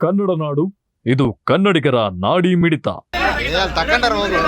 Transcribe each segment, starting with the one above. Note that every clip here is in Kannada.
ಕನ್ನಡ ನಾಡು ಇದು ಕನ್ನಡಿಗರ ನಾಡಿ ಮಿಡಿತ. ಏ, ಬರ್ರಿ ತಕೊಂಡಾರ ಹೋಗು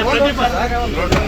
ಹೋಗ್ರಿ ದಾರಿ